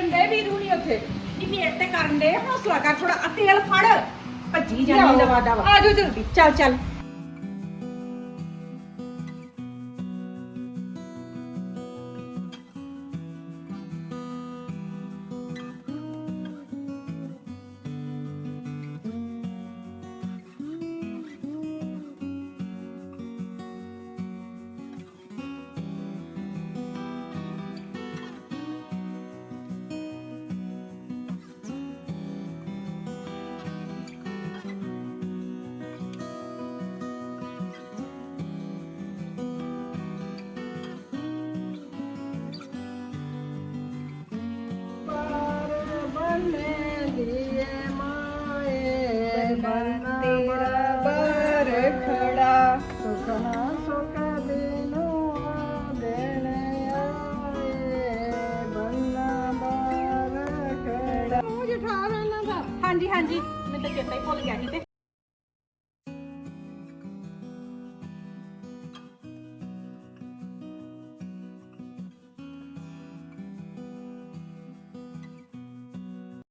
ਕਰਨ ਦੇ ਵੀਰੂ ਨਹੀਂ ਉੱਥੇ? ਨਹੀਂ ਮੇਰੇ ਤੇ ਕਰਨ ਦੇ ਹੌਸਲਾ ਕਰ ਥੋੜਾ ਤੇਲ ਫੜ। ਭੱਜੀ ਜਾਂਦੀ। ਦਵਾ ਦਵਾ ਆ ਜਾਓ ਜਲਦੀ। ਚੱਲ ਚੱਲ। ਹਾਂਜੀ ਹਾਂਜੀ। ਮੈਨੂੰ ਤਾਂ ਚੇਤਾ ਹੀ ਭੁੱਲ ਗਿਆ ਸੀ ਤੇ